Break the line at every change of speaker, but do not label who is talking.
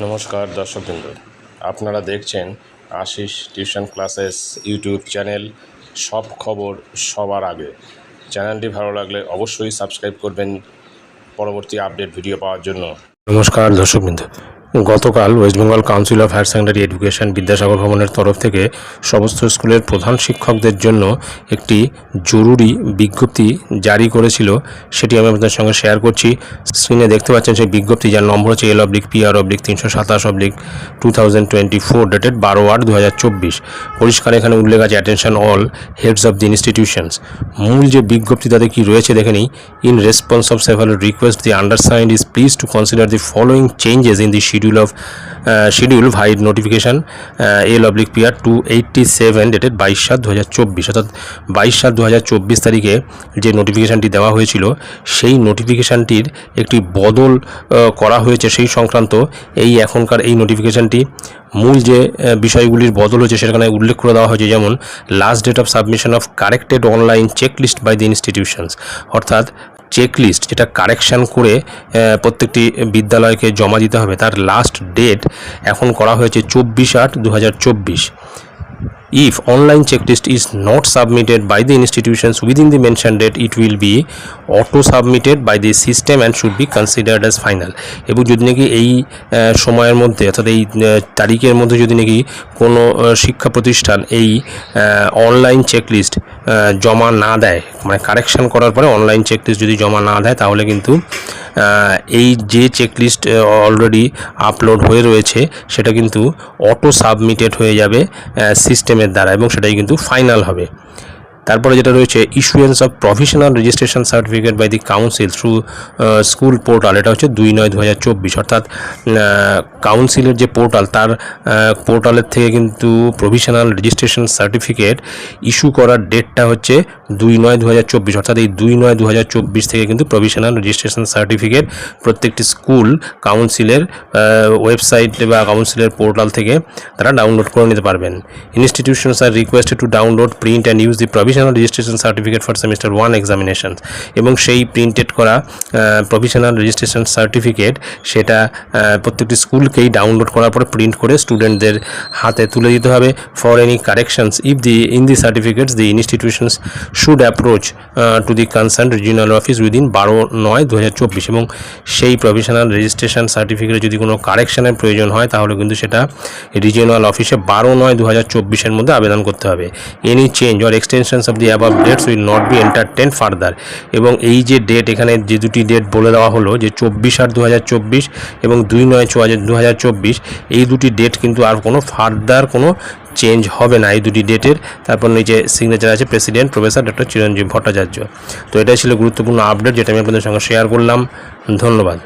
নমস্কার দর্শক দর্শকবৃন্দ। আপনারা দেখছেন Ashis tuition classes YouTube channel. সব খবর সবার আগে। চ্যানেলটি ভালো লাগলে অবশ্যই সাবস্ক্রাইব করবেন। পরবর্তী আপডেট ভিডিও পাওয়ার জন্য। নমস্কার দর্শক দর্শকবৃন্দ। গতকাল West Bengal Council of Higher Secondary Education Vidyasagar ভবনের তরফ থেকে সমস্ত স্কুলের প্রধান শিক্ষকদের জন্য একটি জরুরি বিজ্ঞপ্তি জারি করেছিল। সেটি আমি আপনাদের সঙ্গে শেয়ার করছি। স্ক্রিনে দেখতে পাচ্ছেন সেই বিজ্ঞপ্তি, যার নম্বর হচ্ছে এল অব্লিক পিআর অব্লিক তিনশো সাতাশ oblique two thousand twenty four dated বারো আট দু হাজার চব্বিশ। পরিষ্কার এখানে উল্লেখ আছে attention all heads of the institutions মূল যে বিজ্ঞপ্তি তাতে কি রয়েছে দেখে নিই। In response of several request the undersigned is please to consider the following changes in the schedule of schedule vide notification L oblique PR two eighty seven dated বাইশ সাত দু হাজার চব্বিশ, অর্থাৎ বাইশ সাত দু হাজার চব্বিশ তারিখে যে নোটিফিকেশানটি দেওয়া হয়েছিল, সেই নোটিফিকেশানটির একটি বদল করা হয়েছে সেই সংক্রান্ত এই এখনকার এই নোটিফিকেশানটি মূল যে বিষয়গুলির বদল হয়েছে সেখানে উল্লেখ করে দেওয়া হয়েছে, যেমন last date of submission of corrected online check list by the institutions অর্থাৎ চেক লিস্ট যেটা কারেকশান করে প্রত্যেকটি বিদ্যালয়কে জমা দিতে হবে। তার লাস্ট ডেট এখন করা হয়েছে চব্বিশ আট দু if online checklist is not submitted by the institutions within the mentioned date, it will be auto submitted by the system and should be considered as final. এবং যদি নাকি এই সময়ের মধ্যে অর্থাৎ এই তারিখের মধ্যে যদি নাকি কোনো শিক্ষা প্রতিষ্ঠান এই অনলাইন চেকলিস্ট জমা না দেয় মানে কারেকশন করার পরে অনলাইন চেকলিস্ট যদি জমা না দেয়, তাহলে কিন্তু এই যে চেকলিস্ট অলরেডি আপলোড হয়ে রয়েছে, সেটা কিন্তু অটো সাবমিটেড হয়ে যাবে সিস্টেমের দ্বারা এবং সেটাই কিন্তু ফাইনাল হবে। তারপরে যেটা রয়েছে issuance of professional registration certificate by the council through school portal এটা হচ্ছে দুই নয় দু অর্থাৎ কাউন্সিলের যে পোর্টাল তার পোর্টালের থেকে কিন্তু প্রভিশনাল রেজিস্ট্রেশন সার্টিফিকেট ইস্যু করার ডেটটা হচ্ছে দুই নয় দু অর্থাৎ এই দুই নয় দু থেকে কিন্তু প্রভিশনাল রেজিস্ট্রেশন সার্টিফিকেট প্রত্যেকটি স্কুল কাউন্সিলের ওয়েবসাইট বা কাউন্সিলের পোর্টাল থেকে তারা ডাউনলোড করে নিতে পারবেন। Institutions are requested to download print and use the provisional registration certificate for semester one examination এবং সেই প্রিন্টেড করা প্রভিশনাল রেজিস্ট্রেশন সার্টিফিকেট সেটা প্রত্যেকটি স্কুলকেই ডাউনলোড করার পরে প্রিন্ট করে স্টুডেন্টদের হাতে তুলে দিতে হবে for any corrections if the in the certificates the institutions should approach to the concern regional office within বারো নয় দু এবং সেই প্রভিশনাল রেজিস্ট্রেশন সার্টিফিকেটে যদি কোনো কারেকশনের প্রয়োজন হয়, তাহলে কিন্তু সেটা রিজিওনাল অফিসে বারো নয় দু হাজার চব্বিশের মধ্যে আবেদন করতে হবে। Any change or extensions of the above dates will not be entertain further এবং এই যে ডেট এখানে যে দুটি ডেট বলে দেওয়া হলো, যে চব্বিশ আট দু এবং দুই নয় ছ হাজার এই দুটি ডেট কিন্তু আর কোনো ফার্দার কোনো চেঞ্জ হবে না এই দুটি ডেটের তারপর নিচে সিগনেচার আছে president professor doctor Chiranjib Bhattacharya. তো এটাই ছিল গুরুত্বপূর্ণ আপডেট যেটা আমি আপনাদের সঙ্গে শেয়ার করলাম। ধন্যবাদ।